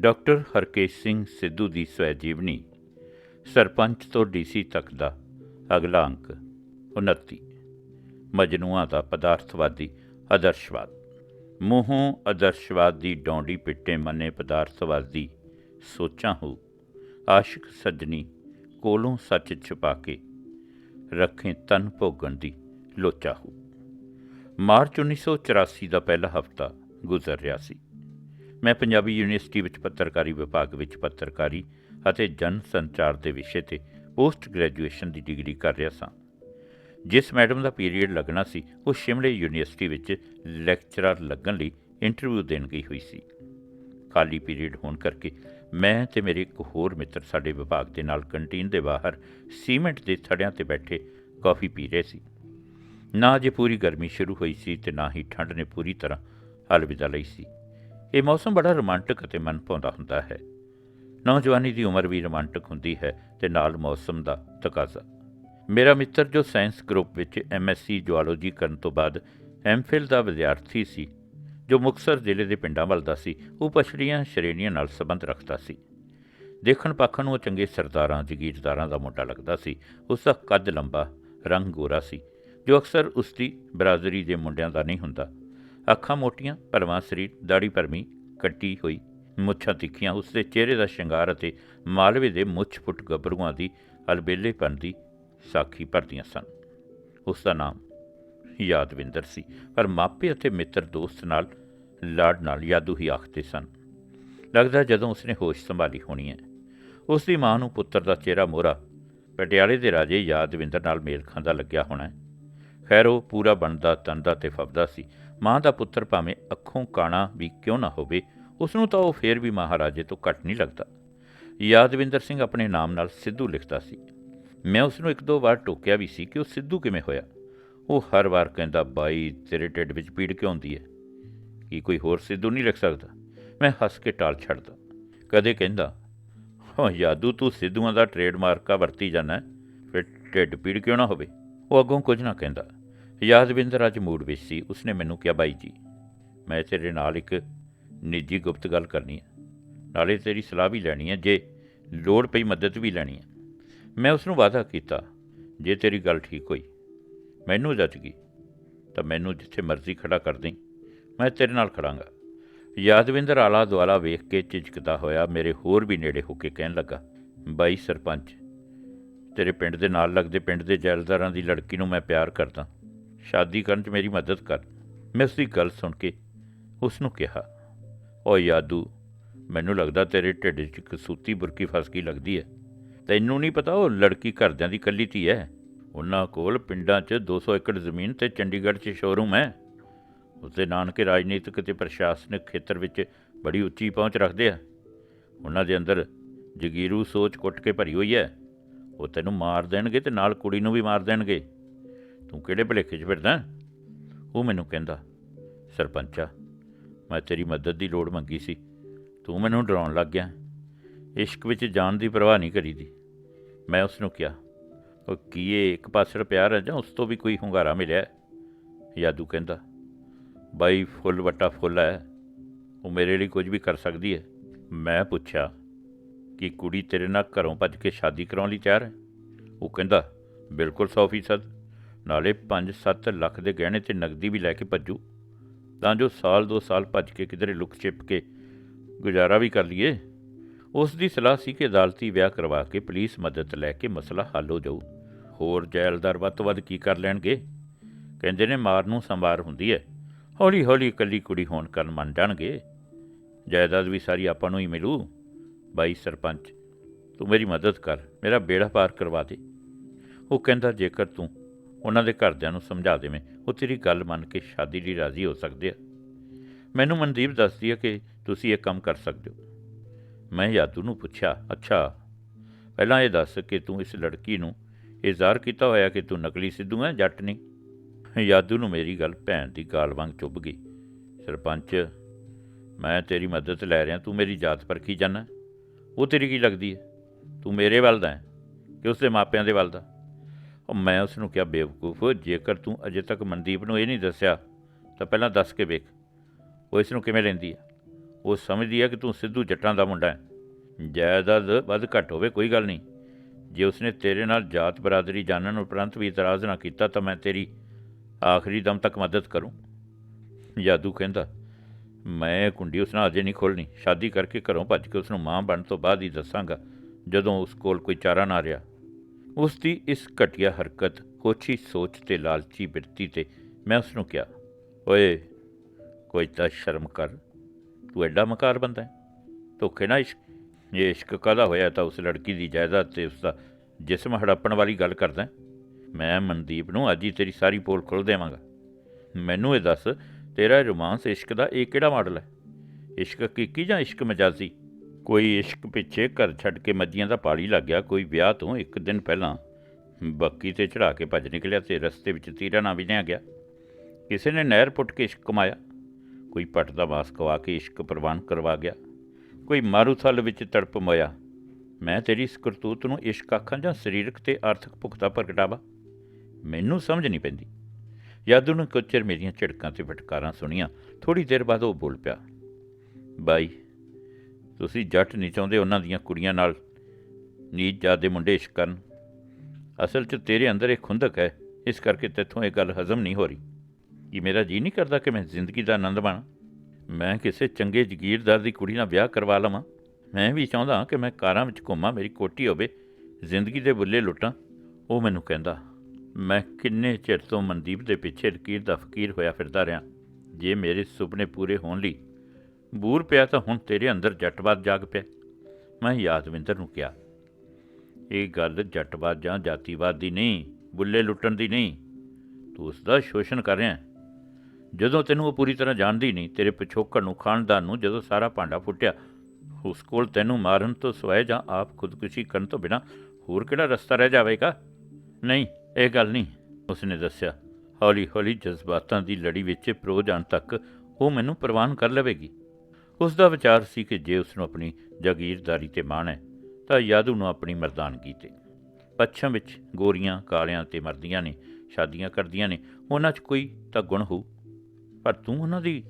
Doctor Harkesh Singh Sidhu ਦੀ ਸਵੈ ਜੀਵਨੀ ਸਰਪੰਚ ਤੋਂ ਡੀਸੀ ਤੱਕ ਦਾ ਅਗਲਾ ਅੰਕ 29 ਮਜਨੂਆਂ ਦਾ ਪਦਾਰਥਵਾਦੀ ਆਦਰਸ਼ਵਾਦ। ਮੂੰਹੋਂ ਆਦਰਸ਼ਵਾਦ ਦੀ ਡੌਂਡੀ ਪਿੱਟੇ ਮੰਨੇ ਪਦਾਰਥਵਾਦੀ ਸੋਚਾਂ ਹੋ। ਆਸ਼ਿਕ ਸੱਜਣੀ ਕੋਲੋਂ ਸੱਚ ਛੁਪਾ ਕੇ ਰੱਖੇ ਤਨ ਭੋਗਣ ਦੀ ਲੋਚਾ ਹੋ। ਮਾਰਚ 1984 ਦਾ ਪਹਿਲਾ ਹਫਤਾ ਗੁਜ਼ਰ ਰਿਹਾ ਸੀ। ਮੈਂ ਪੰਜਾਬੀ ਯੂਨੀਵਰਸਿਟੀ ਵਿੱਚ ਪੱਤਰਕਾਰੀ ਵਿਭਾਗ ਵਿੱਚ ਪੱਤਰਕਾਰੀ ਅਤੇ ਜਨ ਸੰਚਾਰ ਦੇ ਵਿਸ਼ੇ ਤੇ ਪੋਸਟ ਗ੍ਰੈਜੂਏਸ਼ਨ ਦੀ ਡਿਗਰੀ ਕਰ ਰਿਹਾ ਸਾਂ। ਜਿਸ ਮੈਡਮ ਦਾ ਪੀਰੀਅਡ ਲੱਗਣਾ ਸੀ, ਉਹ ਸ਼ਿਮਲੇ ਯੂਨੀਵਰਸਿਟੀ ਵਿੱਚ ਲੈਕਚਰਰ ਲੱਗਣ ਲਈ ਇੰਟਰਵਿਊ ਦੇਣ ਗਈ ਹੋਈ ਸੀ। ਖਾਲੀ ਪੀਰੀਅਡ ਹੋਣ ਕਰਕੇ ਮੈਂ ਤੇ ਮੇਰੇ ਇੱਕ ਹੋਰ ਮਿੱਤਰ ਸਾਡੇ ਵਿਭਾਗ ਦੇ ਨਾਲ ਕੰਟੀਨ ਦੇ ਬਾਹਰ ਸੀਮੈਂਟ ਦੇ ਥੜਿਆਂ ਤੇ ਬੈਠੇ ਕਾਫੀ ਪੀ ਰਹੇ ਸੀ। ਨਾ ਜੇ ਪੂਰੀ ਗਰਮੀ ਸ਼ੁਰੂ ਹੋਈ ਸੀ ਤੇ ਨਾ ਹੀ ਠੰਡ ਨੇ ਪੂਰੀ ਤਰ੍ਹਾਂ ਅਲਵਿਦਾ ਲਈ ਸੀ। ਇਹ ਮੌਸਮ ਬੜਾ ਰੋਮਾਂਟਿਕ ਅਤੇ ਮਨਭਾਉਂਦਾ ਹੁੰਦਾ ਹੈ। ਨੌਜਵਾਨੀ ਦੀ ਉਮਰ ਵੀ ਰੋਮਾਂਟਿਕ ਹੁੰਦੀ ਹੈ ਤੇ ਨਾਲ ਮੌਸਮ ਦਾ ਤਕਾਜ਼ਾ। ਮੇਰਾ ਮਿੱਤਰ ਜੋ ਸਾਇੰਸ ਗਰੁੱਪ ਵਿੱਚ ਐਮਐਸਸੀ ਜੂਆਲੋਜੀ ਕਰਨ ਤੋਂ ਬਾਅਦ ਐਮਫਿਲ ਦਾ ਵਿਦਿਆਰਥੀ ਸੀ, ਜੋ ਮੁਕਤਸਰ ਜ਼ਿਲ੍ਹੇ ਦੇ ਪਿੰਡਾਂ ਵੱਲ ਦਾ ਸੀ, ਉਹ ਪਛੜੀਆਂ ਸ਼੍ਰੇਣੀਆਂ ਨਾਲ ਸੰਬੰਧ ਰੱਖਦਾ ਸੀ। ਦੇਖਣ ਪਾਖਣ ਨੂੰ ਉਹ ਚੰਗੇ ਸਰਦਾਰਾਂ, ਜਗੀਰਦਾਰਾਂ ਦਾ ਮੁੰਡਾ ਲੱਗਦਾ ਸੀ। ਉਸ ਦਾ ਕੱਦ ਲੰਬਾ, ਰੰਗ ਗੋਰਾ ਸੀ, ਜੋ ਅਕਸਰ ਉਸ ਦੀ ਬਰਾਦਰੀ ਦੇ ਮੁੰਡਿਆਂ ਦਾ ਨਹੀਂ ਹੁੰਦਾ। ਅੱਖਾਂ ਮੋਟੀਆਂ, ਭਰਵਾਂ ਸਰੀਰ ਦਾੜੀ ਭਰਮੀ, ਕੱਟੀ ਹੋਈ, ਮੁੱਛਾਂ ਤਿੱਖੀਆਂ, ਉਸਦੇ ਚਿਹਰੇ ਦਾ ਸ਼ਿੰਗਾਰ ਅਤੇ ਮਾਲਵੇ ਦੇ ਮੁੱਛ ਫੁੱਟ ਗੱਭਰੂਆਂ ਦੀ ਅਲਬੇਲੇਪਨ ਦੀ ਸਾਖੀ ਭਰਦੀਆਂ ਸਨ। ਉਸ ਦਾ ਨਾਮ ਯਾਦਵਿੰਦਰ ਸੀ, ਪਰ ਮਾਪੇ ਅਤੇ ਮਿੱਤਰ ਦੋਸਤ ਨਾਲ ਲਾਡ ਨਾਲ ਯਾਦੂ ਹੀ ਆਖਦੇ ਸਨ। ਲੱਗਦਾ ਜਦੋਂ ਉਸਨੇ ਹੋਸ਼ ਸੰਭਾਲੀ ਹੋਣੀ ਹੈ। ਉਸ ਦੀ ਮਾਂ ਨੂੰ ਪੁੱਤਰ ਦਾ ਚਿਹਰਾ ਮੋਹਰਾ, ਪਟਿਆਲੇ ਦੇ ਰਾਜੇ ਯਾਦਵਿੰਦਰ ਨਾਲ ਮੇਲ ਖਾਂਦਾ ਲੱਗਿਆ ਹੋਣਾ ਖੈਰ, ਉਹ ਪੂਰਾ ਬਣਦਾ ਤੰਦਾ ਤੇ ਫਬਦਾ ਸੀ ਮਾਂ ਦਾ ਪੁੱਤਰ ਭਾਵੇਂ ਅੱਖੋਂ ਕਾਣਾ ਵੀ ਕਿਉਂ ਨਾ ਹੋਵੇ ਉਸ ਨੂੰ ਤਾਂ ਉਹ ਫੇਰ ਵੀ ਮਹਾਰਾਜੇ ਤੋਂ ਘੱਟ ਨਹੀਂ ਲੱਗਦਾ। ਯਾਦਵਿੰਦਰ ਸਿੰਘ ਆਪਣੇ ਨਾਮ ਨਾਲ ਸਿੱਧੂ ਲਿਖਦਾ ਸੀ। ਮੈਂ ਉਸ ਨੂੰ ਇੱਕ ਦੋ ਵਾਰ ਟੋਕਿਆ ਵੀ ਸੀ ਕਿ ਉਹ ਸਿੱਧੂ ਕਿਵੇਂ ਹੋਇਆ। ਉਹ ਹਰ ਵਾਰ ਕਹਿੰਦਾ, ਬਾਈ, ਤੇਰੇ ਢਿੱਡ ਵਿੱਚ ਪੀੜ ਕਿਉਂ ਹੁੰਦੀ ਹੈ? ਕੀ ਕੋਈ ਹੋਰ ਸਿੱਧੂ ਨਹੀਂ ਲਿਖ ਸਕਦਾ? ਮੈਂ ਹੱਸ ਕੇ ਟਾਲ ਛੱਡਦਾ। ਕਦੇ ਕਹਿੰਦਾ, ਹਾਂ, ਯਾਦੂ, ਤੂੰ ਸਿੱਧੂਆਂ ਦਾ ਟ੍ਰੇਡਮਾਰਕ ਆ, ਵਰਤੀ ਜਾਂਦਾ ਫਿਰ ਢਿੱਡ ਪੀੜ ਕਿਉਂ ਨਾ ਹੋਵੇ? ਉਹ ਅੱਗੋਂ ਕੁਝ ਨਾ ਕਹਿੰਦਾ। ਯਾਦਵਿੰਦਰ ਅੱਜ ਮੂਡ ਵਿੱਚ ਸੀ। ਉਸਨੇ ਮੈਨੂੰ ਕਿਹਾ, ਬਾਈ ਜੀ, ਮੈਂ ਤੇਰੇ ਨਾਲ ਇੱਕ ਨਿੱਜੀ ਗੁਪਤ ਗੱਲ ਕਰਨੀ ਹੈ। ਨਾਲੇ ਤੇਰੀ ਸਲਾਹ ਵੀ ਲੈਣੀ ਹੈ, ਜੇ ਲੋੜ ਪਈ ਮਦਦ ਵੀ ਲੈਣੀ ਹੈ। ਮੈਂ ਉਸ ਨੂੰ ਵਾਅਦਾ ਕੀਤਾ, ਜੇ ਤੇਰੀ ਗੱਲ ਠੀਕ ਹੋਈ, ਮੈਨੂੰ ਜੱਜ ਗਈ, ਤਾਂ ਮੈਨੂੰ ਜਿੱਥੇ ਮਰਜ਼ੀ ਖੜਾ ਕਰ ਦੇਂ ਮੈਂ ਤੇਰੇ ਨਾਲ ਖੜਾਂਗਾ। ਯਾਦਵਿੰਦਰ ਆਲਾ ਦੁਆਲਾ ਵੇਖ ਕੇ ਝਿਜਕਦਾ ਹੋਇਆ ਮੇਰੇ ਹੋਰ ਵੀ ਨੇੜੇ ਹੋ ਕੇ ਕਹਿਣ ਲੱਗਾ, ਬਾਈ ਸਰਪੰਚ, ਤੇਰੇ ਪਿੰਡ ਦੇ ਨਾਲ ਲੱਗਦੇ ਪਿੰਡ ਦੇ ਜੈਲਦਾਰਾਂ ਦੀ ਲੜਕੀ ਨੂੰ ਮੈਂ ਪਿਆਰ ਕਰਦਾ। ਸ਼ਾਦੀ ਕਰਨ 'ਚ ਮੇਰੀ ਮਦਦ ਕਰ। ਮੈਂ ਉਸ ਦੀ ਗੱਲ ਸੁਣ ਕੇ ਉਸ ਨੂੰ ਕਿਹਾ, ਓ ਯਾਦੂ, ਮੈਨੂੰ ਲੱਗਦਾ ਤੇਰੇ ਢਿੱਡ 'ਚ ਕਸੂਤੀ ਬੁਰਕੀ ਫਸ ਗਈ ਲੱਗਦੀ ਹੈ ਤੈਨੂੰ ਨਹੀਂ ਪਤਾ ਉਹ ਲੜਕੀ ਘਰਦਿਆਂ ਦੀ ਕੱਲੀ ਧੀ ਹੈ ਉਹਨਾਂ ਕੋਲ ਪਿੰਡਾਂ 'ਚ 200 ਏਕੜ ਜ਼ਮੀਨ ਤੇ ਚੰਡੀਗੜ੍ਹ 'ਚ ਸ਼ੋਰੂਮ ਹੈ ਉਸਦੇ ਨਾਨਕੇ ਰਾਜਨੀਤਿਕ ਤੇ ਪ੍ਰਸ਼ਾਸਨਿਕ ਖੇਤਰ ਵਿੱਚ ਬੜੀ ਉੱਚੀ ਪਹੁੰਚ ਰੱਖਦੇ ਆ। ਉਹਨਾਂ ਦੇ ਅੰਦਰ ਜਗੀਰੂ ਸੋਚ ਕੁੱਟ ਕੇ ਭਰੀ ਹੋਈ ਹੈ ਉਹ ਤੈਨੂੰ ਮਾਰ ਦੇਣਗੇ ਤੇ ਨਾਲ ਕੁੜੀ ਨੂੰ ਵੀ ਮਾਰ ਦੇਣਗੇ। ਤੂੰ ਕਿਹੜੇ ਭਲੇਖੇ 'ਚ ਫਿਰਦਾ? ਉਹ ਮੈਨੂੰ ਕਹਿੰਦਾ, ਸਰਪੰਚਾ, ਮੈਂ ਤੇਰੀ ਮਦਦ ਦੀ ਲੋੜ ਮੰਗੀ ਸੀ। ਤੂੰ ਮੈਨੂੰ ਡਰਾਉਣ ਲੱਗ ਗਿਆ। ਇਸ਼ਕ ਵਿੱਚ ਜਾਨ ਦੀ ਪਰਵਾਹ ਨਹੀਂ ਕਰੀਦੀ। ਮੈਂ ਉਸ ਨੂੰ ਕਿਹਾ, ਉਹ ਕੀ ਇਹ ਇੱਕ ਪਾਸੜ ਪਿਆਰ ਹੈ ਜਾਂ ਉਸ ਤੋਂ ਵੀ ਕੋਈ ਹੁੰਗਾਰਾ ਮਿਲਿਆ? ਯਾਦੂ ਕਹਿੰਦਾ, ਬਾਈ ਫੁੱਲ ਵੱਟਾ ਫੁੱਲ ਹੈ। ਉਹ ਮੇਰੇ ਲਈ ਕੁਝ ਵੀ ਕਰ ਸਕਦੀ ਹੈ। ਮੈਂ ਪੁੱਛਿਆ, ਕਿ ਕੁੜੀ ਤੇਰੇ ਨਾਲ ਘਰੋਂ ਭੱਜ ਕੇ ਸ਼ਾਦੀ ਕਰਾਉਣ ਲਈ ਤਿਆਰ ਹੈ? ਉਹ ਕਹਿੰਦਾ, ਬਿਲਕੁਲ 100% ਨਾਲੇ 5-7 ਲੱਖ ਦੇ ਗਹਿਣੇ ਤੇ ਨਗਦੀ ਵੀ ਲੈ ਕੇ ਭੱਜੂ। ਤਾਂ ਜੋ ਸਾਲ ਦੋ ਸਾਲ ਭੱਜ ਕੇ ਕਿਧਰੇ ਲੁਕ ਛਿਪ ਕੇ ਗੁਜ਼ਾਰਾ ਵੀ ਕਰ ਲਈਏ। ਉਸ ਦੀ ਸਲਾਹ ਸੀ ਕਿ ਅਦਾਲਤੀ ਵਿਆਹ ਕਰਵਾ ਕੇ ਪੁਲਿਸ ਮਦਦ ਲੈ ਕੇ ਮਸਲਾ ਹੱਲ ਹੋ ਜਾਊ। ਹੋਰ ਜੈਲਦਾਰ ਵੱਧ ਤੋਂ ਵੱਧ ਕੀ ਕਰ ਲੈਣਗੇ? ਕਹਿੰਦੇ ਨੇ ਮਾਰ ਨੂੰ ਸੰਭਾਰ ਹੁੰਦੀ ਹੈ ਹੌਲੀ ਹੌਲੀ ਇਕੱਲੀ ਕੁੜੀ ਹੋਣ ਕਾਰਨ ਮੰਨ ਜਾਣਗੇ। ਜਾਇਦਾਦ ਵੀ ਸਾਰੀ ਆਪਾਂ ਨੂੰ ਹੀ ਮਿਲੂ। ਬਾਈ ਸਰਪੰਚ, ਤੂੰ ਮੇਰੀ ਮਦਦ ਕਰ, ਮੇਰਾ ਬੇੜਾ ਪਾਰ ਕਰਵਾ ਦੇ। ਉਹ ਕਹਿੰਦਾ, ਜੇਕਰ ਤੂੰ ਉਹਨਾਂ ਦੇ ਘਰਦਿਆਂ ਨੂੰ ਸਮਝਾ ਦੇਵੇਂ, ਉਹ ਤੇਰੀ ਗੱਲ ਮੰਨ ਕੇ ਸ਼ਾਦੀ ਲਈ ਰਾਜ਼ੀ ਹੋ ਸਕਦੇ ਆ। ਮੈਨੂੰ ਮਨਦੀਪ ਦੱਸਦੀ ਹੈ ਕਿ ਤੁਸੀਂ ਇਹ ਕੰਮ ਕਰ ਸਕਦੇ ਹੋ। ਮੈਂ ਯਾਦੂ ਨੂੰ ਪੁੱਛਿਆ, ਅੱਛਾ, ਪਹਿਲਾਂ ਇਹ ਦੱਸ ਕਿ ਤੂੰ ਇਸ ਲੜਕੀ ਨੂੰ ਇਹ ਜ਼ਾਹਰ ਕੀਤਾ ਹੋਇਆ ਕਿ ਤੂੰ ਨਕਲੀ ਸਿੱਧੂ ਹੈ ਜੱਟ ਨਹੀਂ? ਯਾਦੂ ਨੂੰ ਮੇਰੀ ਗੱਲ ਭੈਣ ਦੀ ਗਾਲ ਵਾਂਗ ਚੁੱਭ ਗਈ। ਸਰਪੰਚ, ਮੈਂ ਤੇਰੀ ਮਦਦ ਲੈ ਰਿਹਾ, ਤੂੰ ਮੇਰੀ ਜਾਤ ਪਰਖੀ ਜਾਣਾ ਉਹ ਤੇਰੀ ਕੀ ਲੱਗਦੀ ਹੈ ਤੂੰ ਮੇਰੇ ਵੱਲ ਦਾ ਹੈ ਕਿ ਉਸਦੇ ਮਾਪਿਆਂ ਦੇ ਵੱਲ ਦਾ? ਉਹ ਮੈਂ ਉਸ ਨੂੰ ਕਿਹਾ, ਬੇਵਕੂਫ, ਜੇਕਰ ਤੂੰ ਅਜੇ ਤੱਕ ਮਨਦੀਪ ਨੂੰ ਇਹ ਨਹੀਂ ਦੱਸਿਆ, ਤਾਂ ਪਹਿਲਾਂ ਦੱਸ ਕੇ ਵੇਖ, ਉਹ ਇਸ ਨੂੰ ਕਿਵੇਂ ਲੈਂਦੀ ਹੈ ਉਹ ਸਮਝਦੀ ਹੈ ਕਿ ਤੂੰ ਸਿੱਧੂ ਜੱਟਾਂ ਦਾ ਮੁੰਡਾ ਹੈ। ਜਾਇਦਾਦ ਵੱਧ ਘੱਟ ਹੋਵੇ, ਕੋਈ ਗੱਲ ਨਹੀਂ। ਜੇ ਉਸਨੇ ਤੇਰੇ ਨਾਲ ਜਾਤ ਬਰਾਦਰੀ ਜਾਣਨ ਉਪਰੰਤ ਵੀ ਇਤਰਾਜ਼ ਨਾ ਕੀਤਾ, ਤਾਂ ਮੈਂ ਤੇਰੀ ਆਖਰੀ ਦਮ ਤੱਕ ਮਦਦ ਕਰੂੰ। ਜਾਦੂ ਕਹਿੰਦਾ, ਮੈਂ ਕੁੰਡੀ ਉਸ ਨਾਲ ਅਜੇ ਨਹੀਂ ਖੋਲਣੀ ਸ਼ਾਦੀ ਕਰਕੇ ਘਰੋਂ ਭੱਜ ਕੇ ਉਸ ਨੂੰ ਮਾਂ ਬਣਨ ਤੋਂ ਬਾਅਦ ਹੀ ਦੱਸਾਂਗਾ, ਜਦੋਂ ਉਸ ਕੋਲ ਕੋਈ ਚਾਰਾ ਨਾ ਰਿਹਾ। ਉਸ ਦੀ ਇਸ ਘਟੀਆ ਹਰਕਤ ਕੋਛੀ ਸੋਚ ਤੇ ਲਾਲਚੀ ਬਿਰਤੀ ਤੇ ਮੈਂ ਉਸ ਨੂੰ ਕਿਹਾ, ਓਏ, ਕੋਈ ਤਾਂ ਸ਼ਰਮ ਕਰ। ਤੂੰ ਐਡਾ ਮਕਾਰ ਬੰਦਾ ਹੈ। ਧੋਖੇ ਨਾ ਇਸ਼ਕ। ਇਹ ਇਸ਼ਕ ਕਾਹਦਾ ਹੋਇਆ ਤਾਂ ਉਸ ਲੜਕੀ ਦੀ ਜਾਇਦਾਦ ਤੇ ਉਸ ਦਾ ਜਿਸਮ ਹੜੱਪਣ ਵਾਲੀ ਗੱਲ ਕਰਦਾ ਮੈਂ ਮਨਦੀਪ ਨੂੰ ਅੱਜ ਹੀ ਤੇਰੀ ਸਾਰੀ ਪੋਲ ਖੋਲ ਦੇਵਾਂਗਾ। ਮੈਨੂੰ ਇਹ ਦੱਸ, ਤੇਰਾ ਰੋਮਾਂਸ ਇਸ਼ਕ ਦਾ ਇਹ ਕਿਹੜਾ ਮਾਡਲ ਹੈ? ਇਸ਼ਕ ਹਕੀਕੀ ਜਾਂ ਇਸ਼ਕ ਮਜਾਜ਼ੀ? ਕੋਈ ਇਸ਼ਕ ਪਿੱਛੇ ਘਰ ਛੱਡ ਕੇ ਮੱਜੀਆਂ ਦਾ ਪਾਲੀ ਲੱਗ ਗਿਆ, ਕੋਈ ਵਿਆਹ ਤੋਂ ਇੱਕ ਦਿਨ ਪਹਿਲਾਂ ਬੱਕੀ ਤੇ ਚੜਾ ਕੇ ਭੱਜ ਨਿਕਲਿਆ ਤੇ ਰਸਤੇ ਵਿੱਚ ਤੀਰਾ ਨਾ ਵਿਨਿਆ ਗਿਆ। ਕਿਸੇ ਨੇ ਨਹਿਰ ਪੁੱਟ ਕੇ ਇਸ਼ਕ ਕਮਾਇਆ। ਕੋਈ ਪੱਟ ਦਾ ਮਾਸ ਕਵਾ ਕੇ ਇਸ਼ਕ ਪ੍ਰਵਾਨ ਕਰਵਾ ਗਿਆ। ਕੋਈ ਮਾਰੂਥਲ ਵਿੱਚ ਤੜਪ ਮੋਇਆ। ਮੈਂ ਤੇਰੀ ਇਸ ਕਰਤੂਤ ਨੂੰ ਇਸ਼ਕ ਆਖਾਂ ਜਾਂ ਸਰੀਰਕ ਤੇ ਆਰਥਿਕ ਭੁਗਤਾ ਪ੍ਰਗਟਾਵਾ? ਮੈਨੂੰ ਸਮਝ ਨਹੀਂ ਪੈਂਦੀ। ਯਾਦੂ ਨੇ ਕੁਝ ਚਿਰ ਮੇਰੀਆਂ ਝਿੜਕਾਂ ਤੇ ਫਟਕਾਰਾਂ ਸੁਣੀਆਂ। ਥੋੜੀ ਦੇਰ ਬਾਅਦ ਉਹ ਬੋਲ ਪਿਆ, ਬਾਈ ਤੁਸੀਂ ਜੱਟ ਨਹੀਂ ਚਾਹੁੰਦੇ ਉਹਨਾਂ ਦੀਆਂ ਕੁੜੀਆਂ ਨਾਲ। ਨੀਚ ਜਾਤ ਦੇ ਮੁੰਡੇ ਇਸ਼ਕ ਕਰਨ। ਅਸਲ 'ਚ ਤੇਰੇ ਅੰਦਰ ਇੱਕ ਖੁੰਦਕ ਹੈ। ਇਸ ਕਰਕੇ ਤੇਥੋਂ ਇਹ ਗੱਲ ਹਜ਼ਮ ਨਹੀਂ ਹੋ ਰਹੀ। ਕਿ ਮੇਰਾ ਜੀ ਨਹੀਂ ਕਰਦਾ ਕਿ ਮੈਂ ਜ਼ਿੰਦਗੀ ਦਾ ਆਨੰਦ ਮਾਣਾਂ? ਮੈਂ ਕਿਸੇ ਚੰਗੇ ਜਗੀਰਦਾਰ ਦੀ ਕੁੜੀ ਨਾਲ ਵਿਆਹ ਕਰਵਾ ਲਵਾਂ। ਮੈਂ ਵੀ ਚਾਹੁੰਦਾ ਕਿ ਮੈਂ ਕਾਰਾਂ ਵਿੱਚ ਘੁੰਮਾਂ, ਮੇਰੀ ਕੋਟੀ ਹੋਵੇ, ਜ਼ਿੰਦਗੀ ਦੇ ਬੁੱਲੇ ਲੁੱਟਾਂ। ਉਹ ਮੈਨੂੰ ਕਹਿੰਦਾ, ਮੈਂ ਕਿੰਨੇ ਚਿਰ ਤੋਂ ਮਨਦੀਪ ਦੇ ਪਿੱਛੇ ਲਕੀਰ ਦਾ ਫਕੀਰ ਹੋਇਆ ਫਿਰਦਾ ਰਿਹਾ। ਜੇ ਮੇਰੇ ਸੁਪਨੇ ਪੂਰੇ ਹੋਣ ਲਈ ਬੂਰ ਪਿਆ ਤਾਂ ਹੁਣ ਤੇਰੇ ਅੰਦਰ ਜੱਟਵਾਦ ਜਾਗ ਪਿਆ। ਮੈਂ ਯਾਦਵਿੰਦਰ ਨੂੰ ਕਿਹਾ, ਇਹ ਗੱਲ ਜੱਟਵਾਦ ਜਾਂ ਜਾਤੀਵਾਦ ਦੀ ਨਹੀਂ, ਬੁੱਲੇ ਲੁੱਟਣ ਦੀ ਨਹੀਂ। ਤੂੰ ਉਸ ਦਾ ਸ਼ੋਸ਼ਣ ਕਰ ਰਿਹਾ ਜਦੋਂ ਤੈਨੂੰ ਉਹ ਪੂਰੀ ਤਰ੍ਹਾਂ ਜਾਣਦੀ ਨਹੀਂ, ਤੇਰੇ ਪਿਛੋਕੜ ਨੂੰ, ਖਾਨਦਾਨ ਨੂੰ ਜਦੋਂ ਸਾਰਾ ਭਾਂਡਾ ਫੁੱਟਿਆ, ਉਸ ਕੋਲ ਤੈਨੂੰ ਮਾਰਨ ਤੋਂ ਸਿਵਾਏ ਜਾਂ ਆਪ ਖੁਦਕੁਸ਼ੀ ਕਰਨ ਤੋਂ ਬਿਨਾ ਹੋਰ ਕਿਹੜਾ ਰਸਤਾ ਰਹਿ ਜਾਵੇਗਾ? ਨਹੀਂ, ਇਹ ਗੱਲ ਨਹੀਂ। ਉਸਨੇ ਦੱਸਿਆ ਹੌਲੀ ਹੌਲੀ ਜਜ਼ਬਾਤਾਂ ਦੀ ਲੜੀ ਵਿੱਚ ਪ੍ਰੋ ਜਾਣ ਤੱਕ ਉਹ ਮੈਨੂੰ ਪ੍ਰਵਾਨ ਕਰ ਲਵੇਗੀ। ਉਸ ਦਾ ਵਿਚਾਰ ਸੀ ਕਿ ਜੇ ਉਸ ਨੂੰ ਆਪਣੀ ਜਾਗੀਰਦਾਰੀ ਤੇ ਮਾਣ ਹੈ, ਤਾਂ ਯਾਦੂ ਨੂੰ ਆਪਣੀ ਮਰਦਾਨਗੀ ਤੇ ਪੱਛਮ ਵਿੱਚ ਗੋਰੀਆਂ, ਕਾਲਿਆਂ ਤੇ ਮਰਦੀਆਂ ਨੇ, ਸ਼ਾਦੀਆਂ ਕਰਦੀਆਂ ਨੇ, ਉਹਨਾਂ 'ਚ ਕੋਈ ਤਾਂ ਗੁਣ ਹੋਊ। ਪਰ ਤੂੰ ਉਹਨਾਂ ਦੀ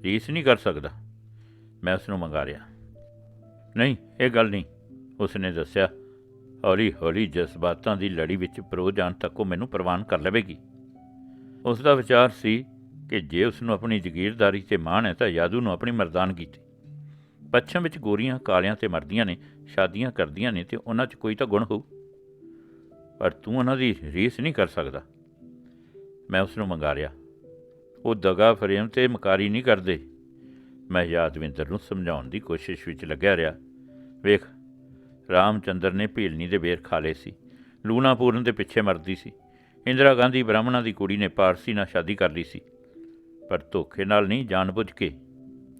ਰੀਸ ਨਹੀਂ ਕਰ ਸਕਦਾ। ਮੈਂ ਉਸ ਨੂੰ ਮੰਗਾ ਨਹੀਂ, ਇਹ ਗੱਲ ਨਹੀਂ। ਉਸ ਨੇ ਦੱਸਿਆ ਹੌਲੀ ਹੌਲੀ ਜਜ਼ਬਾਤਾਂ ਦੀ ਲੜੀ ਵਿੱਚ ਪਰੋ ਜਾਣ ਤੱਕ ਉਹ ਮੈਨੂੰ ਪ੍ਰਵਾਨ ਕਰ ਲਵੇਗੀ। ਉਸ ਦਾ ਵਿਚਾਰ ਸੀ ਕਿ ਜੇ ਉਸ ਨੂੰ ਆਪਣੀ ਜ਼ਗੀਰਦਾਰੀ ਤੇ ਮਾਣ ਹੈ ਤਾਂ ਯਾਦੂ ਨੂੰ ਆਪਣੀ ਮਰਦਾਨਗੀ ਤੇ ਪੱਛਮ ਵਿੱਚ ਗੋਰੀਆਂ ਕਾਲਿਆਂ ਤੇ ਮਰਦੀਆਂ ਨੇ, ਸ਼ਾਦੀਆਂ ਕਰਦੀਆਂ ਨੇ ਤੇ ਉਹਨਾਂ 'ਚ ਕੋਈ ਤਾਂ ਗੁਣ ਹੋਊ। ਪਰ ਤੂੰ ਉਹਨਾਂ ਦੀ ਰੀਸ ਨਹੀਂ ਕਰ ਸਕਦਾ। ਮੈਂ ਉਸ ਨੂੰ ਮੰਗਾ ਉਹ ਦਗਾ ਫਰੇਮ ਤੇ ਮਕਾਰੀ ਨਹੀਂ ਕਰਦੇ। ਮੈਂ ਯਾਦਵਿੰਦਰ ਨੂੰ ਸਮਝਾਉਣ ਦੀ ਕੋਸ਼ਿਸ਼ ਵਿੱਚ ਲੱਗਿਆ ਰਿਹਾ। ਵੇਖ, ਰਾਮਚੰਦਰ ਨੇ ਭੀਲਨੀ ਦੇ ਬੇਰ ਖਾ ਲਏ ਸੀ। ਲੂਣਾ ਪੂਰਨ ਦੇ ਪਿੱਛੇ ਮਰਦੀ ਸੀ। ਇੰਦਰਾ ਗਾਂਧੀ ਬ੍ਰਾਹਮਣਾਂ ਦੀ ਕੁੜੀ ਨੇ ਪਾਰਸੀ ਨਾਲ ਸ਼ਾਦੀ ਕਰ ਲਈ ਸੀ। ਪਰ ਧੋਖੇ ਨਾਲ ਨਹੀਂ ਜਾਣਬੁੱਝ ਕੇ।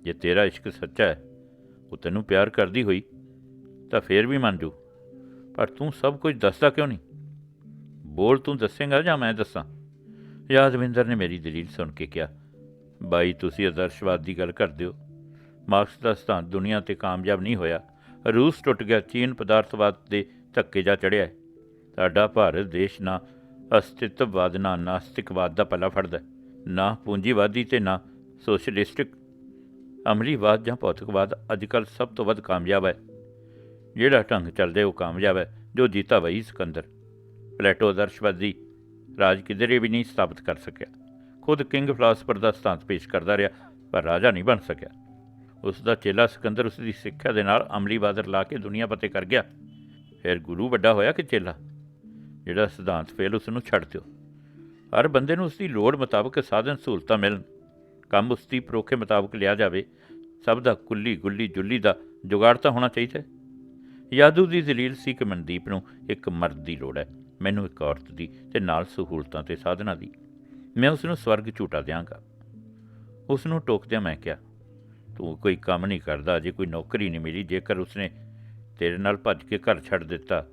ਜੇ ਤੇਰਾ ਇਸ਼ਕ ਸੱਚਾ ਹੈ, ਉਹ ਤੈਨੂੰ ਪਿਆਰ ਕਰਦੀ ਹੋਈ, ਤਾਂ ਫੇਰ ਵੀ ਮੰਨ ਜੂ ਪਰ ਤੂੰ ਸਭ ਕੁਝ ਦੱਸਦਾ ਕਿਉਂ ਨਹੀਂ? ਬੋਲ ਤੂੰ ਦੱਸੇਂਗਾ ਜਾਂ ਮੈਂ ਦੱਸਾਂ? ਯਾਦਵਿੰਦਰ ਨੇ ਮੇਰੀ ਦਲੀਲ ਸੁਣ ਕੇ ਕਿਹਾ, ਬਾਈ, ਤੁਸੀਂ ਆਦਰਸ਼ਵਾਦ ਦੀ ਗੱਲ ਕਰਦੇ ਹੋ। ਮਾਰਕਸ ਦਾ ਸਿਧਾਂਤ ਦੁਨੀਆ ਤੇ ਕਾਮਯਾਬ ਨਹੀਂ ਹੋਇਆ। ਰੂਸ ਟੁੱਟ ਗਿਆ, ਚੀਨ ਪਦਾਰਥਵਾਦ ਦੇ ਧੱਕੇ ਜਾ ਚੜਿਆ ਹੈ। ਸਾਡਾ ਭਾਰਤ ਦੇਸ਼ ਨਾ ਅਸਤਿਤਵਵਾਦ, ਨਾ ਨਾਸਤਿਕਵਾਦ ਦਾ ਪੱਲਾ ਫੜਦਾ ਨਾ ਪੂੰਜੀਵਾਦੀ ਤੇ ਨਾ ਸੋਸ਼ਲਿਸਟਿਕ ਅਮਰੀਵਾਦ ਜਾਂ ਭੌਤਿਕਵਾਦ ਅੱਜਕੱਲ ਸਭ ਤੋਂ ਵੱਧ ਕਾਮਯਾਬ ਹੈ। ਜਿਹੜਾ ਢੰਗ ਚੱਲਦੇ ਉਹ ਕਾਮਯਾਬ ਹੈ, ਜੋ ਜੀਤਾ ਵਹੀ ਸਿਕੰਦਰ। ਪਲੇਟੋ ਆਦਰਸ਼ਵਾਦੀ ਰਾਜ ਕਿਧਰੇ ਵੀ ਨਹੀਂ ਸਥਾਪਿਤ ਕਰ ਸਕਿਆ। ਖੁਦ ਕਿੰਗ ਫਲਾਸਫਰ ਦਾ ਸਿਧਾਂਤ ਪੇਸ਼ ਕਰਦਾ ਰਿਹਾ, ਪਰ ਰਾਜਾ ਨਹੀਂ ਬਣ ਸਕਿਆ। ਉਸ ਦਾ ਚੇਲਾ ਸਿਕੰਦਰ ਉਸ ਦੀ ਸਿੱਖਿਆ ਦੇ ਨਾਲ ਅਮਲੀ ਬਾਦਰ ਲਾ ਕੇ ਦੁਨੀਆ ਪਤੇ ਕਰ ਗਿਆ। ਫਿਰ ਗੁਰੂ ਵੱਡਾ ਹੋਇਆ ਕਿ ਚੇਲਾ? ਜਿਹੜਾ ਸਿਧਾਂਤ ਫੇਲ ਉਸ ਨੂੰ ਛੱਡ ਦਿਓ। ਹਰ ਬੰਦੇ ਨੂੰ ਉਸ ਦੀ ਲੋੜ ਮੁਤਾਬਕ ਸਾਧਨ ਸਹੂਲਤਾਂ ਮਿਲਣ। ਕੰਮ ਉਸ ਦੀ ਪਰੋਖੇ ਮੁਤਾਬਕ ਲਿਆ ਜਾਵੇ। ਸਭ ਦਾ ਕੁੱਲੀ ਗੁੱਲੀ ਜੁੱਲੀ ਦਾ ਜੁਗਾੜ ਤਾਂ ਹੋਣਾ ਚਾਹੀਦਾ ਯਾਦੂ ਦੀ ਜ਼ਲੀਲ ਸੀ ਕਿ ਮਨਦੀਪ ਨੂੰ ਇੱਕ ਮਰਦ ਦੀ ਲੋੜ ਹੈ। ਮੈਨੂੰ ਇੱਕ ਔਰਤ ਦੀ ਤੇ ਨਾਲ ਸਹੂਲਤਾਂ ਤੇ ਸਾਧਨਾਂ ਦੀ। ਮੈਂ ਉਸ ਨੂੰ ਸਵਰਗ ਝੂਟਾ ਦਿਆਂਗਾ। ਉਸ ਨੂੰ ਟੋਕਦਿਆਂ ਮੈਂ ਕਿਹਾ, ਤੂੰ ਕੋਈ ਕੰਮ ਨਹੀਂ ਕਰਦਾ ਜੇ ਕੋਈ ਨੌਕਰੀ ਨਹੀਂ ਮਿਲੀ। ਜੇਕਰ ਉਸਨੇ ਤੇਰੇ ਨਾਲ ਭੱਜ ਕੇ ਘਰ ਛੱਡ ਦਿੱਤਾ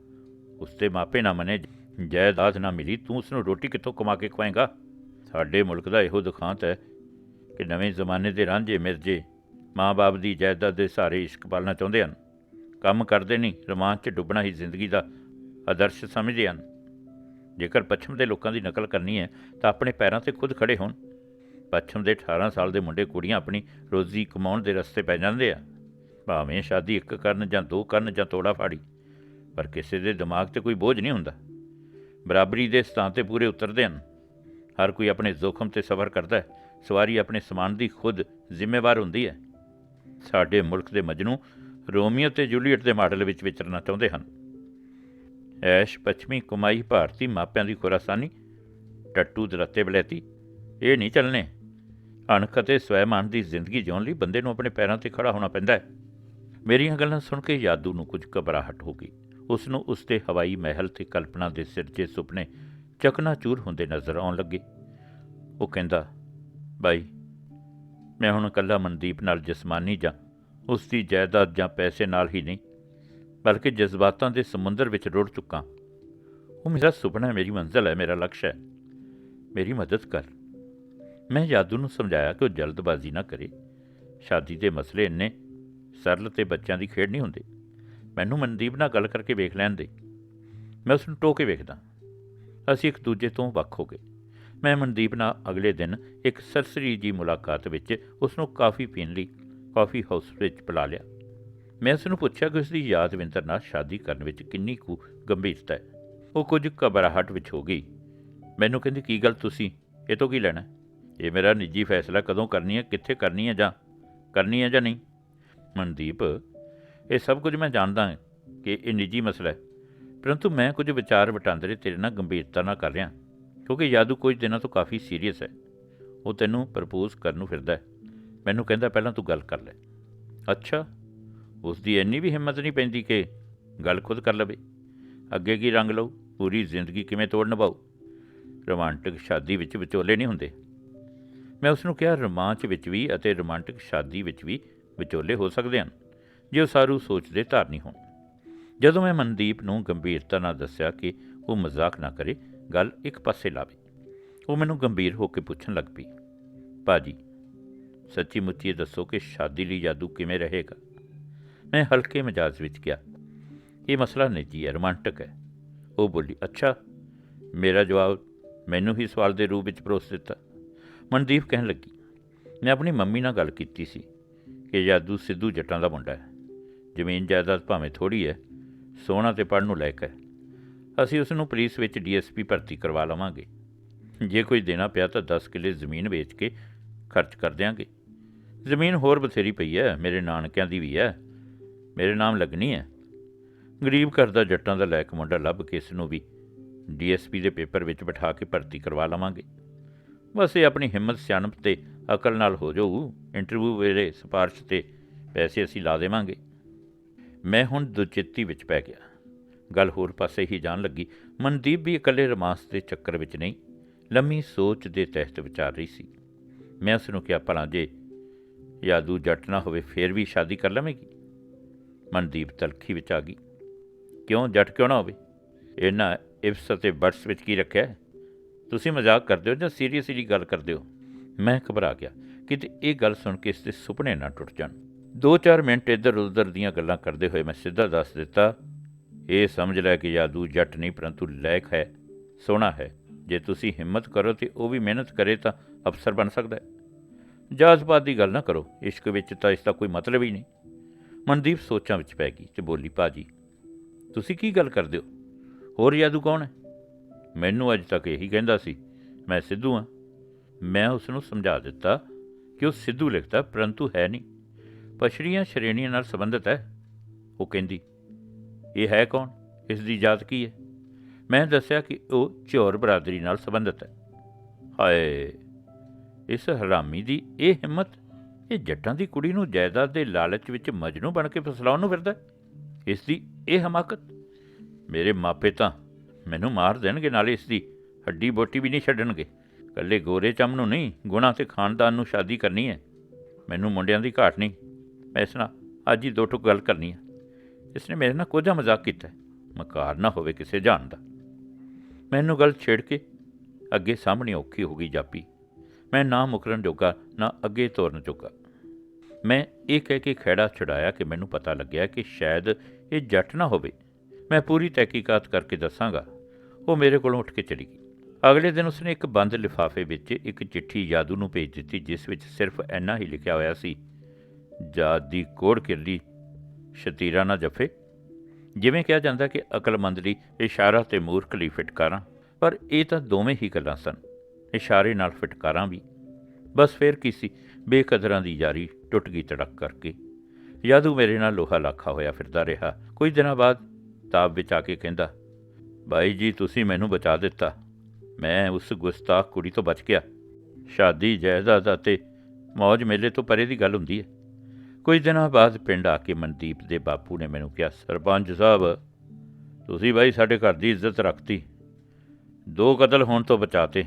ਉਸ ਦੇ ਮਾਪੇ ਨਾ ਮਨੇ। ਜਾਇਦਾਦ ਨਾ ਮਿਲੀ, ਤੂੰ ਉਸ ਨੂੰ ਰੋਟੀ ਕਿੱਥੋਂ ਕਮਾ ਕੇ ਖਵਾਏਗਾ? ਸਾਡੇ ਮੁਲਕ ਦਾ ਇਹੋ ਦੁਖਾਂਤ ਹੈ ਕਿ ਨਵੇਂ ਜ਼ਮਾਨੇ ਦੇ ਰਾਂਝੇ ਮਿਰਜੇ ਮਾਂ-ਬਾਪ ਦੀ ਜਾਇਦਾਦ ਦੇ ਸਾਰੇ ਇਸ਼ਕ ਪਾਲਣਾ ਚਾਹੁੰਦੇ ਹਨ। ਕੰਮ ਕਰਦੇ ਨਹੀਂ, ਰੋਮਾਂਚ 'ਚ ਡੁੱਬਣਾ ਹੀ ਜ਼ਿੰਦਗੀ ਦਾ ਆਦਰਸ਼ ਸਮਝਦੇ ਹਨ। ਜੇਕਰ ਪੱਛਮ ਦੇ ਲੋਕਾਂ ਦੀ ਨਕਲ ਕਰਨੀ ਹੈ, ਤਾਂ ਆਪਣੇ ਪੈਰਾਂ ਤੇ ਖੁਦ ਖੜੇ ਹੋਣ। ਪੱਛਮ ਦੇ 18 ਸਾਲ ਦੇ ਮੁੰਡੇ ਕੁੜੀਆਂ ਆਪਣੀ ਰੋਜ਼ੀ ਕਮਾਉਣ ਦੇ ਰਸਤੇ ਪੈ ਜਾਂਦੇ ਆ। ਭਾਵੇਂ ਸ਼ਾਦੀ ਇੱਕ ਕਰਨ ਜਾਂ ਦੋ ਕਰਨ ਜਾਂ ਤੋੜਾ ਫਾੜੀ, ਪਰ ਕਿਸੇ ਦੇ ਦਿਮਾਗ ਤੇ ਕੋਈ ਬੋਝ ਨਹੀਂ ਹੁੰਦਾ। ਬਰਾਬਰੀ ਦੇ ਸਥਾਨ ਤੇ ਪੂਰੇ ਉਤਰਦੇ ਹਨ। ਹਰ ਕੋਈ ਆਪਣੇ ਜ਼ੋਖਮ ਤੇ ਸਬਰ ਕਰਦਾ ਹੈ। ਸਵਾਰੀ ਆਪਣੇ ਸਮਾਨ ਦੀ ਖੁਦ ਜ਼ਿੰਮੇਵਾਰ ਹੁੰਦੀ ਹੈ। ਸਾਡੇ ਮੁਲਕ ਦੇ ਮਜਨੂ ਰੋਮੀਓ ਤੇ ਜੂਲੀਅਟ ਦੇ ਮਾਡਲ ਵਿੱਚ ਵਿਚਰਨਾ ਚਾਹੁੰਦੇ ਹਨ। ਐਸ਼ ਪੱਛਮੀ ਕਮਾਈ ਭਾਰਤੀ ਮਾਪਿਆਂ ਦੀ ਖੁਰਾਸਾਨੀ, ਟੱਟੂ ਦਰੱਤੇ ਬਲੈਤੀ, ਇਹ ਨਹੀਂ ਚੱਲਣੇ। ਅਣਖ ਅਤੇ ਸਵੈਮਾਨ ਦੀ ਜ਼ਿੰਦਗੀ ਜਿਉਣ ਲਈ ਬੰਦੇ ਨੂੰ ਆਪਣੇ ਪੈਰਾਂ ਤੇ ਖੜਾ ਹੋਣਾ ਪੈਂਦਾ ਹੈ। ਮੇਰੀਆਂ ਗੱਲਾਂ ਸੁਣ ਕੇ ਯਾਦੂ ਨੂੰ ਕੁਝ ਘਬਰਾਹਟ ਹੋ ਗਈ। ਉਸ ਨੂੰ ਉਸ ਦੇ ਹਵਾਈ ਮਹਿਲ ਤੇ ਕਲਪਨਾ ਦੇ ਸਿਰਜੇ ਸੁਪਨੇ ਚਕਨਾਚੂਰ ਹੁੰਦੇ ਨਜ਼ਰ ਆਉਣ ਲੱਗੇ। ਉਹ ਕਹਿੰਦਾ, ਬਾਈ, ਮੈਂ ਹੁਣ ਇਕੱਲਾ ਮਨਦੀਪ ਨਾਲ ਜਿਸਮਾਨੀ ਜਾਂ ਉਸ ਦੀ ਜਾਇਦਾਦ ਜਾਂ ਪੈਸੇ ਨਾਲ ਹੀ ਨਹੀਂ, ਬਲਕਿ ਜਜ਼ਬਾਤਾਂ ਦੇ ਸਮੁੰਦਰ ਵਿੱਚ ਰੁੜ ਚੁੱਕਾ ਉਹ ਮੇਰਾ ਸੁਪਨਾ ਹੈ, ਮੇਰੀ ਮੰਜ਼ਿਲ ਹੈ, ਮੇਰਾ ਲਕਸ਼ ਹੈ। ਮੇਰੀ ਮਦਦ ਕਰ। ਮੈਂ ਯਾਦੂ ਨੂੰ ਸਮਝਾਇਆ ਕਿ ਉਹ ਜਲਦਬਾਜ਼ੀ ਨਾ ਕਰੇ। ਸ਼ਾਦੀ ਦੇ ਮਸਲੇ ਇੰਨੇ ਸਰਲ ਤੇ ਬੱਚਿਆਂ ਦੀ ਖੇਡ ਨਹੀਂ ਹੁੰਦੇ। ਮੈਨੂੰ ਮਨਦੀਪ ਨਾਲ ਗੱਲ ਕਰਕੇ ਵੇਖ ਲੈਣ ਦੇ। ਮੈਂ ਉਸ ਨੂੰ ਟੋਕੇ ਵੇਖਦਾ। ਅਸੀਂ ਇੱਕ ਦੂਜੇ ਤੋਂ ਵੱਖ ਹੋ ਗਏ। ਮੈਂ ਮਨਦੀਪ ਨਾਲ ਅਗਲੇ ਦਿਨ ਇੱਕ ਸਰਸਰੀ ਜੀ ਮੁਲਾਕਾਤ ਵਿੱਚ ਉਸ ਨੂੰ ਕਾਫੀ ਪੀਣ ਲਈ ਕਾਫੀ ਹਾਊਸ ਵਿੱਚ ਬੁਲਾ ਲਿਆ। ਮੈਂ ਉਸ ਨੂੰ ਪੁੱਛਿਆ ਕਿ ਉਸ ਦੀ ਯਾਦਵਿੰਦਰ ਨਾਲ ਸ਼ਾਦੀ ਕਰਨ ਵਿੱਚ ਕਿੰਨੀ ਕੁ ਗੰਭੀਰਤਾ ਹੈ। ਉਹ ਕੁਝ ਘਬਰਾਹਟ ਵਿੱਚ ਹੋ ਗਈ। ਮੈਨੂੰ ਕਹਿੰਦੀ, ਕੀ ਗੱਲ ਤੁਸੀਂ? ਇਹ ਤੋਂ ਕੀ ਲੈਣਾ ਇਹ ਮੇਰਾ ਨਿੱਜੀ ਫੈਸਲਾ ਕਦੋਂ ਕਰਨੀ ਹੈ? ਕਿੱਥੇ ਕਰਨੀ ਹੈ ਜਾਂ ਕਰਨੀ ਹੈ ਜਾਂ ਨਹੀਂ? ਮਨਦੀਪ ਇਹ ਸਭ ਕੁਝ ਮੈਂ ਜਾਣਦਾ ਹਾਂ ਕਿ ਇਹ ਨਿੱਜੀ ਮਸਲਾ ਹੈ। ਪਰੰਤੂ ਮੈਂ ਕੁਝ ਵਿਚਾਰ ਵਟਾਂਦਰੇ ਤੇਰੇ ਨਾਲ ਗੰਭੀਰਤਾ ਨਾਲ ਕਰ ਰਿਹਾ ਕਿਉਂਕਿ ਯਾਦੂ ਕੁਝ ਦਿਨਾਂ ਤੋਂ ਕਾਫੀ ਸੀਰੀਅਸ ਹੈ। ਉਹ ਤੈਨੂੰ ਪ੍ਰਪੋਜ਼ ਕਰਨ ਨੂੰ ਫਿਰਦਾ ਹੈ। ਮੈਨੂੰ ਕਹਿੰਦਾ, ਪਹਿਲਾਂ ਤੂੰ ਗੱਲ ਕਰ ਲੈ। ਅੱਛਾ। ਉਸ ਦੀ ਇੰਨੀ ਵੀ ਹਿੰਮਤ ਨਹੀਂ ਪੈਂਦੀ ਕਿ ਗੱਲ ਖੁਦ ਕਰ ਲਵੇ। ਅੱਗੇ ਕੀ ਰੰਗ ਲਊ? ਪੂਰੀ ਜ਼ਿੰਦਗੀ ਕਿਵੇਂ ਤੋੜ ਨਿਭਾਊ? ਰੋਮਾਂਟਿਕ ਸ਼ਾਦੀ ਵਿੱਚ ਵਿਚੋਲੇ ਨਹੀਂ ਹੁੰਦੇ। ਮੈਂ ਉਸ ਨੂੰ ਕਿਹਾ, ਰੋਮਾਂਚ ਵਿੱਚ ਵੀ ਅਤੇ ਰੋਮਾਂਟਿਕ ਸ਼ਾਦੀ ਵਿੱਚ ਵੀ ਵਿਚੋਲੇ ਹੋ ਸਕਦੇ ਹਨ ਜੇ ਉਹ ਸਾਰੂ ਸੋਚਦੇ ਧਾਰਨੀ ਹੋਣ। ਜਦੋਂ ਮੈਂ ਮਨਦੀਪ ਨੂੰ ਗੰਭੀਰਤਾ ਨਾਲ ਦੱਸਿਆ ਕਿ ਉਹ ਮਜ਼ਾਕ ਨਾ ਕਰੇ, ਗੱਲ ਇੱਕ ਪਾਸੇ ਲਾਵੇ। ਉਹ ਮੈਨੂੰ ਗੰਭੀਰ ਹੋ ਕੇ ਪੁੱਛਣ ਲੱਗ ਪਈ ਬਾਜੀ ਸੱਚੀ ਮੁੱਚੀ ਦੱਸੋ ਕਿ ਸ਼ਾਦੀ ਲਈ ਜਾਦੂ ਕਿਵੇਂ ਰਹੇਗਾ? ਮੈਂ ਹਲਕੇ ਮਜਾਜ ਵਿੱਚ ਕਿਹਾ, ਇਹ ਮਸਲਾ ਨਿੱਜੀ ਹੈ, ਰੋਮਾਂਟਿਕ ਹੈ। ਉਹ ਬੋਲੀ, ਅੱਛਾ, ਮੇਰਾ ਜਵਾਬ ਮੈਨੂੰ ਹੀ ਸਵਾਲ ਦੇ ਰੂਪ ਵਿੱਚ ਪਰੋਸ ਦਿੱਤਾ। ਮਨਦੀਪ ਕਹਿਣ ਲੱਗੀ, ਮੈਂ ਆਪਣੀ ਮੰਮੀ ਨਾਲ ਗੱਲ ਕੀਤੀ ਸੀ ਕਿ ਜਾਦੂ ਸਿੱਧੂ ਜੱਟਾਂ ਦਾ ਮੁੰਡਾ ਹੈ। ਜ਼ਮੀਨ ਜਾਇਦਾਦ ਭਾਵੇਂ ਥੋੜੀ ਹੈ ਸੋਹਣਾ ਤੇ ਪੜ੍ਹਨ ਨੂੰ ਲਾਇਕ ਹੈ ਅਸੀਂ ਉਸ ਨੂੰ ਪੁਲਿਸ ਵਿੱਚ ਡੀਐਸਪੀ ਭਰਤੀ ਕਰਵਾ ਲਵਾਂਗੇ। ਜੇ ਕੋਈ ਦੇਣਾ ਪਿਆ ਤਾਂ 10 ਕਿੱਲੇ ਜ਼ਮੀਨ ਵੇਚ ਕੇ ਖਰਚ ਕਰ ਦਿਆਂਗੇ। ਜ਼ਮੀਨ ਹੋਰ ਬਥੇਰੀ ਪਈ ਹੈ, ਮੇਰੇ ਨਾਨਕਿਆਂ ਦੀ ਵੀ ਹੈ। ਮੇਰੇ ਨਾਮ ਲੱਗਣੀ ਹੈ। ਗਰੀਬ ਘਰ ਦਾ ਜੱਟਾਂ ਦਾ ਲਾਇਕ ਮੁੰਡਾ ਲੱਭ ਕੇ ਇਸ ਨੂੰ ਵੀ ਡੀਐਸਪੀ ਦੇ ਪੇਪਰ ਵਿੱਚ ਬਿਠਾ ਕੇ ਭਰਤੀ ਕਰਵਾ ਲਵਾਂਗੇ। ਬਸ ਇਹ ਆਪਣੀ ਹਿੰਮਤ, ਸਿਆਣਪ ਤੇ ਅਕਲ ਨਾਲ ਹੋ ਜਾਊ। ਇੰਟਰਵਿਊ ਵੇਲੇ ਸਿਫਾਰਿਸ਼ ਤੇ ਪੈਸੇ ਅਸੀਂ ਲਾ ਦੇਵਾਂਗੇ। ਮੈਂ ਹੁਣ ਦੁਚੇਤੀ ਵਿੱਚ ਪੈ ਗਿਆ। ਗੱਲ ਹੋਰ ਪਾਸੇ ਹੀ ਜਾਣ ਲੱਗੀ। ਮਨਦੀਪ ਵੀ ਇਕੱਲੇ ਰਮਾਸ ਦੇ ਚੱਕਰ ਵਿੱਚ ਨਹੀਂ, ਲੰਮੀ ਸੋਚ ਦੇ ਤਹਿਤ ਵਿਚਾਰ ਰਹੀ ਸੀ। ਮੈਂ ਉਸ ਨੂੰ ਕਿਹਾ, ਭਲਾ ਜੇ ਯਾਦੂ ਜੱਟ ਨਾ ਹੋਵੇ, ਫੇਰ ਵੀ ਸ਼ਾਦੀ ਕਰ ਲਵੇਂਗੀ? ਮਨਦੀਪ ਤਲਖੀ ਵਿੱਚ ਆ ਗਈ। ਕਿਉਂ? ਜੱਟ ਕਿਉਂ ਨਾ ਹੋਵੇ? ਇਹਨਾਂ ਇਫਸ ਅਤੇ ਬਟਸ ਵਿੱਚ ਕੀ ਰੱਖਿਆ ਤੁਸੀਂ ਮਜ਼ਾਕ ਕਰਦੇ ਹੋ ਜਾਂ ਸੀਰੀਅਸਲੀ ਗੱਲ ਕਰਦੇ ਹੋ? ਮੈਂ ਘਬਰਾ ਗਿਆ। ਕਿਤੇ ਇਹ ਗੱਲ ਸੁਣ ਕੇ ਇਸ ਦੇ ਸੁਪਨੇ ਨਾ ਟੁੱਟ ਜਾਣ। ਦੋ ਚਾਰ ਮਿੰਟ ਇੱਧਰ ਉੱਧਰ ਦੀਆਂ ਗੱਲਾਂ ਕਰਦੇ ਹੋਏ ਮੈਂ ਸਿੱਧਾ ਦੱਸ ਦਿੱਤਾ, ਇਹ ਸਮਝ ਲੈ ਕਿ ਜਾਦੂ ਜੱਟ ਨਹੀਂ, ਪਰੰਤੂ ਲਾਇਕ ਹੈ, ਸੋਹਣਾ ਹੈ। ਜੇ ਤੁਸੀਂ ਹਿੰਮਤ ਕਰੋ ਤੇ ਉਹ ਵੀ ਮਿਹਨਤ ਕਰੇ ਤਾਂ ਅਫਸਰ ਬਣ ਸਕਦਾ ਹੈ। ਜਾਜ਼ਬਾਤ ਦੀ ਗੱਲ ਨਾ ਕਰੋ, ਇਸ਼ਕ ਵਿੱਚ ਤਾਂ ਇਸ ਦਾ ਕੋਈ ਮਤਲਬ ਹੀ ਨਹੀਂ। ਮਨਦੀਪ ਸੋਚਾਂ ਵਿੱਚ ਪੈ ਗਈ ਤੇ ਬੋਲੀ, ਭਾਜੀ, ਤੁਸੀਂ ਕੀ ਗੱਲ ਕਰਦੇ ਹੋ? ਹੋਰ ਜਾਦੂ ਕੌਣ ਹੈ? ਮੈਨੂੰ ਅੱਜ ਤੱਕ ਇਹੀ ਕਹਿੰਦਾ ਸੀ, ਮੈਂ ਸਿੱਧੂ ਹਾਂ। ਮੈਂ ਉਸ ਨੂੰ ਸਮਝਾ ਦਿੱਤਾ ਕਿ ਉਹ ਸਿੱਧੂ ਲਿਖਦਾ, ਪਰੰਤੂ ਹੈ ਨਹੀਂ। ਪਛੜੀਆਂ ਸ਼੍ਰੇਣੀਆਂ ਨਾਲ ਸੰਬੰਧਿਤ ਹੈ। ਉਹ ਕਹਿੰਦੀ, ਇਹ ਹੈ ਕੌਣ? ਇਸ ਦੀ ਜਾਤ ਕੀ ਹੈ? ਮੈਂ ਦੱਸਿਆ ਕਿ ਉਹ ਝੌਰ ਬਰਾਦਰੀ ਨਾਲ ਸੰਬੰਧਿਤ ਹੈ। ਹਾਏ, ਇਸ ਹਰਾਮੀ ਦੀ ਇਹ ਹਿੰਮਤ, ਇਹ ਜੱਟਾਂ ਦੀ ਕੁੜੀ ਨੂੰ ਜਾਇਦਾਦ ਦੇ ਲਾਲਚ ਵਿੱਚ ਮਜਨੂ ਬਣ ਕੇ ਫਸਲਾਉਣ ਨੂੰ ਫਿਰਦਾ ਇਸ ਦੀ ਇਹ ਹਮਾਕਤ? ਮੇਰੇ ਮਾਪੇ ਤਾਂ ਮੈਨੂੰ ਮਾਰ ਦੇਣਗੇ, ਨਾਲੇ ਇਸ ਦੀ ਹੱਡੀ ਬੋਟੀ ਵੀ ਨਹੀਂ ਛੱਡਣਗੇ। ਕੱਲੇ ਗੋਰੇ ਚਮ ਨੂੰ ਨਹੀਂ, ਗੁਣਾ ਤੇ ਖਾਨਦਾਨ ਨੂੰ ਸ਼ਾਦੀ ਕਰਨੀ ਹੈ। ਮੈਨੂੰ ਮੁੰਡਿਆਂ ਦੀ ਘਾਟ ਨਹੀਂ। ਮੈਂ ਇਸ ਨਾਲ ਅੱਜ ਹੀ ਦੋ ਟੁਕ ਗੱਲ ਕਰਨੀ ਹੈ ਇਸ ਨੇ ਮੇਰੇ ਨਾਲ ਕੋਝਾ ਮਜ਼ਾਕ ਕੀਤਾ। ਮਕਾਰ ਨਾ ਹੋਵੇ ਕਿਸੇ ਜਾਣ ਦਾ। ਮੈਨੂੰ ਗੱਲ ਛੇੜ ਕੇ ਅੱਗੇ ਸਾਹਮਣੇ ਔਖੀ ਹੋ ਗਈ ਜਾਪੀ। ਮੈਂ ਨਾ ਮੁਕਰਨ ਜੋਗਾ, ਨਾ ਅੱਗੇ ਤੋਰਨ ਜੋਗਾ। ਮੈਂ ਇਹ ਕਹਿ ਕੇ ਖਹਿੜਾ ਛੁਡਾਇਆ ਕਿ ਮੈਨੂੰ ਪਤਾ ਲੱਗਿਆ ਕਿ ਸ਼ਾਇਦ ਇਹ ਜੱਟ ਨਾ ਹੋਵੇ। ਮੈਂ ਪੂਰੀ ਤਹਿਕੀਕਾਤ ਕਰਕੇ ਦੱਸਾਂਗਾ। ਉਹ ਮੇਰੇ ਕੋਲੋਂ ਉੱਠ ਕੇ ਚਲੀ ਗਈ। ਅਗਲੇ ਦਿਨ ਉਸਨੇ ਇੱਕ ਬੰਦ ਲਿਫਾਫੇ ਵਿੱਚ ਇੱਕ ਚਿੱਠੀ ਜਾਦੂ ਨੂੰ ਭੇਜ ਦਿੱਤੀ, ਜਿਸ ਵਿੱਚ ਸਿਰਫ ਇੰਨਾ ਹੀ ਲਿਖਿਆ ਹੋਇਆ ਸੀ ਜਾਤ ਦੀ ਕੋੜ ਕਿਰਲੀ ਸ਼ਤੀਰਾ ਨਾ ਜਫੇ। ਜਿਵੇਂ ਕਿਹਾ ਜਾਂਦਾ ਕਿ ਅਕਲਮੰਦ ਲਈ ਇਸ਼ਾਰਾ ਤੇ ਮੂਰਖ ਲਈ ਫਟਕਾਰਾਂ, ਪਰ ਇਹ ਤਾਂ ਦੋਵੇਂ ਹੀ ਗੱਲਾਂ ਸਨ। ਇਸ਼ਾਰੇ ਨਾਲ ਫਟਕਾਰਾਂ ਵੀ। ਬਸ ਫੇਰ ਕੀ ਸੀ, ਬੇਕਦਰਾਂ ਦੀ ਯਾਰੀ ਟੁੱਟ ਗਈ ਤੜਕ ਕਰਕੇ। ਯਾਦੂ ਮੇਰੇ ਨਾਲ ਲੋਹਾ ਲਾਖਾ ਹੋਇਆ ਫਿਰਦਾ ਰਿਹਾ। ਕੁਝ ਦਿਨਾਂ ਬਾਅਦ ਤਾਬ ਵਿੱਚ ਆ ਕੇ ਕਹਿੰਦਾ, ਬਾਈ ਜੀ, ਤੁਸੀਂ ਮੈਨੂੰ ਬਚਾ ਦਿੱਤਾ। ਮੈਂ ਉਸ ਗੁਸਤਾਖ ਕੁੜੀ ਤੋਂ ਬਚ ਗਿਆ। ਸ਼ਾਦੀ, ਜਾਇਦਾਦ ਅਤੇ ਮौज ਮੇਲੇ ਤੋਂ ਪਰੇ ਦੀ ਗੱਲ ਹੁੰਦੀ ਹੈ। ਕੁਝ ਦਿਨਾਂ ਬਾਅਦ ਪਿੰਡ ਆ ਕੇ ਮਨਦੀਪ ਦੇ ਬਾਪੂ ਨੇ ਮੈਨੂੰ ਕਿਹਾ, ਸਰਪੰਚ ਸਾਹਿਬ, ਤੁਸੀਂ ਬਾਈ ਸਾਡੇ ਘਰ ਦੀ ਇੱਜ਼ਤ ਰੱਖਤੀ। ਦੋ ਕਤਲ ਹੋਣ ਤੋਂ ਬਚਾਤੇ।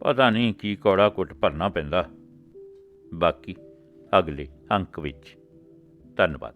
ਪਤਾ ਨਹੀਂ ਕੀ ਕੌੜਾ ਕੁੱਟ ਭਰਨਾ ਪੈਂਦਾ। ਬਾਕੀ ਅਗਲੇ ਅੰਕ ਵਿੱਚ। ਧੰਨਵਾਦ।